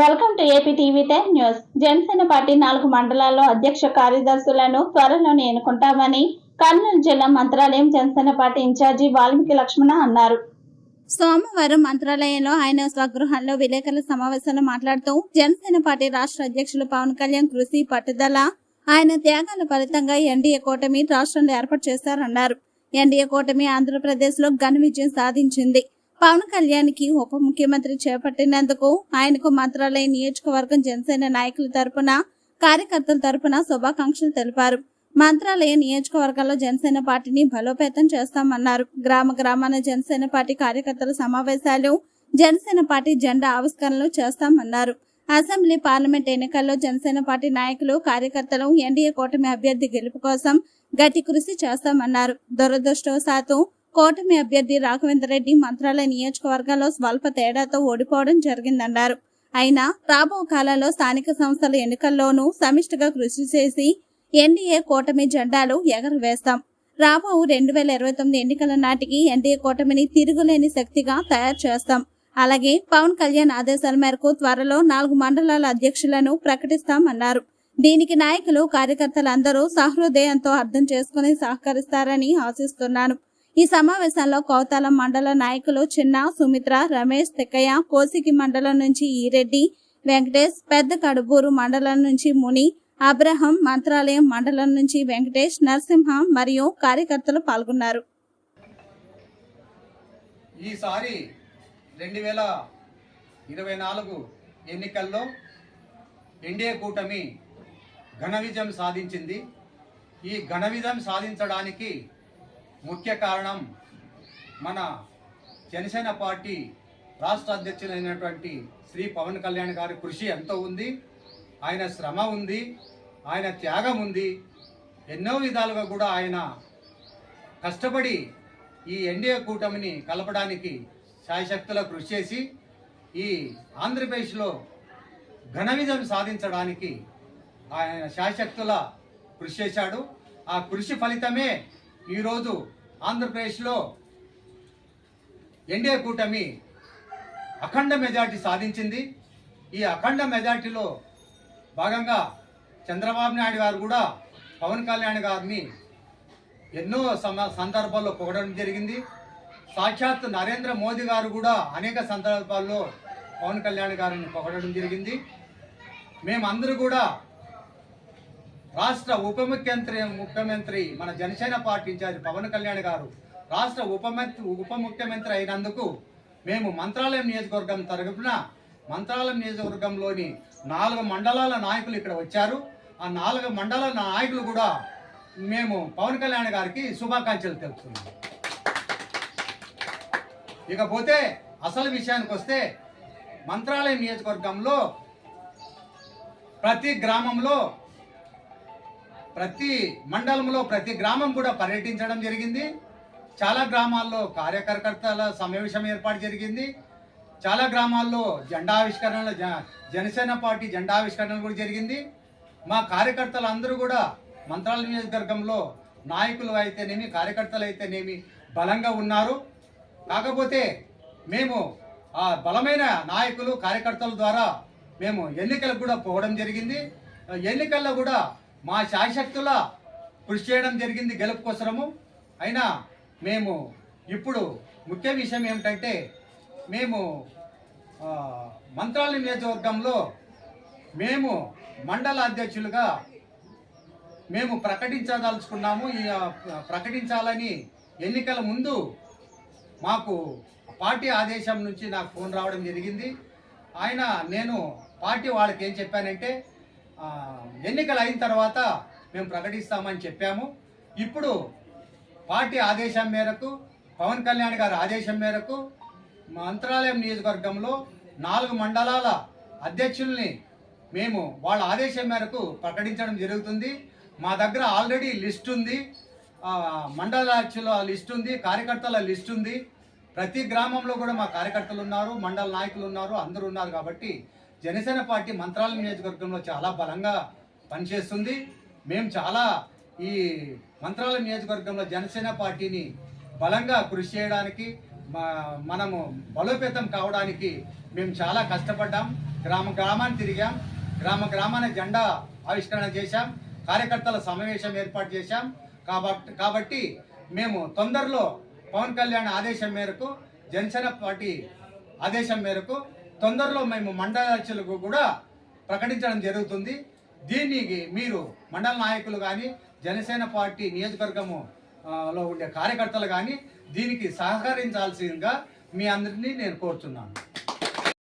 Welcome to AP TV ten news. Janasena party నాలుగు మండలాల్లో అధ్యక్ష కార్యదర్శులను త్వరలోనే ఎన్నుకుంటామని కర్నూలు జిల్లా మంత్రాలయం జనసేన పార్టీ ఇన్ఛార్జి వాల్మీకి లక్ష్మణ అన్నారు. సోమవారం మంత్రాలయంలో ఆయన స్వగృహంలో విలేకరుల సమావేశంలో మాట్లాడుతూ జనసేన పార్టీ రాష్ట్ర అధ్యక్షులు పవన్ కళ్యాణ్ కృషి పట్టుదల ఆయన త్యాగాల ఫలితంగా ఎన్డీఏ కూటమి రాష్ట్రంలో ఏర్పాటు చేశారన్నారు. ఎన్డీఏ కూటమి ఆంధ్రప్రదేశ్లో ఘన విజయం సాధించింది. పవన్ కళ్యాణ్కి ఉప ముఖ్యమంత్రి చేపట్టినందుకు ఆయనకు మంత్రాలయ నియోజకవర్గం జనసేన నాయకుల తరపున కార్యకర్తల తరపున శుభాకాంక్షలు తెలిపారు. మంత్రాలయ నియోజకవర్గాల్లో జనసేన పార్టీని బలోపేతం చేస్తామన్నారు. గ్రామ గ్రామాన జనసేన పార్టీ కార్యకర్తల సమావేశాలు జనసేన పార్టీ జెండా ఆవిష్కరణలు చేస్తామన్నారు. అసెంబ్లీ పార్లమెంట్ ఎన్నికల్లో జనసేన పార్టీ నాయకులు కార్యకర్తలు ఎన్డీఏ కూటమి అభ్యర్థి గెలుపు కోసం గట్టి కృషి చేస్తామన్నారు. దురదృష్టవశాత్తు కూటమి అభ్యర్థి రాఘవేంద్ర రెడ్డి మంత్రాలయ నియోజకవర్గాల్లో స్వల్ప తేడాతో ఓడిపోవడం జరిగిందన్నారు. అయినా రాబో కాలంలో స్థానిక సంస్థల ఎన్నికల్లోనూ సమిష్టిగా కృషి చేసి ఎన్డీఏ కూటమి జెండాలు ఎగరవేస్తాం. రాబో రెండు వేల ఇరవై తొమ్మిది ఎన్నికల నాటికి ఎన్డీఏ కూటమిని తిరుగులేని శక్తిగా తయారు చేస్తాం. అలాగే పవన్ కళ్యాణ్ ఆదేశాల మేరకు త్వరలో నాలుగు మండలాల అధ్యక్షులను ప్రకటిస్తామన్నారు. దీనికి నాయకులు కార్యకర్తలందరూ సహృదయంతో అర్థం చేసుకుని సహకరిస్తారని ఆశిస్తున్నాను. ఈ సమావేశంలో కౌతాలం మండల నాయకులు చిన్న సుమిత్ర రమేష్ తిక్కయ్య కోసికి మండలం నుంచి ఈరెడ్డి వెంకటేష్ పెద్ద కడుబూరు మండలం నుంచి ముని అబ్రహం మంత్రాలయం మండలం నుంచి వెంకటేష్ నరసింహ మరియు కార్యకర్తలు పాల్గొన్నారు. ఈసారి రెండు వేల ఇరవై నాలుగు ఎన్నికల్లో ఎన్డీఏ కూటమి ఘన విజయం సాధించింది. ఈ ఘన విజయం సాధించడానికి ముఖ్య కారణం మన జనసేన పార్టీ రాష్ట్ర అధ్యక్షులైనటువంటి శ్రీ పవన్ కళ్యాణ్ గారి కృషి ఎంతో ఉంది. ఆయన శ్రమ ఉంది. ఆయన త్యాగం ఉంది. ఎన్నో విధాలుగా కూడా ఆయన కష్టపడి ఈ ఎన్డీఏ కూటమిని కలపడానికి శాయశక్తుల కృషి చేసి ఈ ఆంధ్రప్రదేశ్లో ఘన విజయం సాధించడానికి ఆయన శాయశక్తుల కృషి చేశాడు. ఆ కృషి ఫలితమే ఈరోజు ఆంధ్రప్రదేశ్లో ఎన్డీఏ కూటమి అఖండ మెజార్టీ సాధించింది. ఈ అఖండ మెజార్టీలో భాగంగా చంద్రబాబు నాయుడు గారు కూడా పవన్ కళ్యాణ్ గారిని ఎన్నో సమ సందర్భాల్లో పొగడడం జరిగింది. సాక్షాత్ నరేంద్ర మోదీ గారు కూడా అనేక సందర్భాల్లో పవన్ కళ్యాణ్ గారిని పొగడడం జరిగింది. మేమందరూ కూడా రాష్ట్ర ఉప ముఖ్యమంత్రి ముఖ్యమంత్రి మన జనసేన పార్టీ ఇన్ఛార్జ్ పవన్ కళ్యాణ్ గారు రాష్ట్ర ఉప మంత్రి ఉప ముఖ్యమంత్రి అయినందుకు మేము మంత్రాలయం నియోజకవర్గం తరఫున మంత్రాలయం నియోజకవర్గంలోని నాలుగు మండలాల నాయకులు ఇక్కడ వచ్చారు. ఆ నాలుగు మండలాల నాయకులు కూడా మేము పవన్ కళ్యాణ్ గారికి శుభాకాంక్షలు తెలుపుతున్నాం. ఇకపోతే అసలు విషయానికి వస్తే మంత్రాలయం నియోజకవర్గంలో ప్రతి గ్రామంలో ప్రతి మండలంలో ప్రతి గ్రామం కూడా పర్యటించడం జరిగింది. చాలా గ్రామాల్లో కార్యకర్తల సమావేశం ఏర్పాటు జరిగింది. చాలా గ్రామాల్లో జెండా ఆవిష్కరణ జ- జనసేన పార్టీ జెండా ఆవిష్కరణ కూడా జరిగింది. మా కార్యకర్తలు అందరూ కూడా మంత్రాల నియోజకవర్గంలో నాయకులు అయితేనేమి కార్యకర్తలు అయితేనేమి బలంగా ఉన్నారు. కాకపోతే మేము ఆ బలమైన నాయకులు కార్యకర్తల ద్వారా మేము ఎన్నికలకు కూడా పోవడం జరిగింది. ఎన్నికల్లో కూడా మా శాయశక్తుల కృషి చేయడం జరిగింది గెలుపు కోసరము. అయినా మేము ఇప్పుడు ముఖ్య విషయం ఏమిటంటే మేము మంత్రాలయ నియోజకవర్గంలో మేము మండల అధ్యక్షులుగా మేము ప్రకటించదలుచుకున్నాము. ఈ ప్రకటించాలని ఎన్నికల ముందు మాకు పార్టీ ఆదేశం నుంచి నాకు ఫోన్ రావడం జరిగింది. ఆయన నేను పార్టీ వాళ్ళకి ఏం చెప్పానంటే ఎన్నికలు అయిన తర్వాత మేము ప్రకటిస్తామని చెప్పాము. ఇప్పుడు పార్టీ ఆదేశం మేరకు పవన్ కళ్యాణ్ గారి ఆదేశం మేరకు మంత్రాలయం నియోజకవర్గంలో నాలుగు మండలాల అధ్యక్షుల్ని మేము వాళ్ళ ఆదేశం మేరకు ప్రకటించడం జరుగుతుంది. మా దగ్గర ఆల్రెడీ లిస్ట్ ఉంది. మండలాధ్యుల లిస్ట్ ఉంది కార్యకర్తల లిస్ట్ ఉంది. ప్రతి గ్రామంలో కూడా మా కార్యకర్తలు ఉన్నారు మండల నాయకులు ఉన్నారు అందరూ ఉన్నారు కాబట్టి జనసేన పార్టీ మంత్రాలయం నియోజకవర్గంలో చాలా బలంగా పనిచేస్తుంది. మేము చాలా ఈ మంత్రాలయం నియోజకవర్గంలో జనసేన పార్టీని బలంగా కృషి చేయడానికి మా- మనము బలోపేతం కావడానికి మేము చాలా కష్టపడ్డాం. గ్రామ గ్రామాన్ని తిరిగాం. గ్రామ గ్రామాన జెండా ఆవిష్కరణ చేశాం. కార్యకర్తల సమావేశం ఏర్పాటు చేశాం. కాబట్టి కాబట్టి మేము తొందరలో పవన్ కళ్యాణ్ ఆదేశం మేరకు జనసేన పార్టీ ఆదేశం మేరకు తొందరలో మేము మండలాధ్యక్షులకు కూడా ప్రకటించడం జరుగుతుంది. దీనికి మీరు మండల నాయకులు కానీ జనసేన పార్టీ నియోజకవర్గము లో ఉండే కార్యకర్తలు కానీ దీనికి సహకరించాల్సిందిగా మీ అందరినీ నేను కోరుచున్నాను.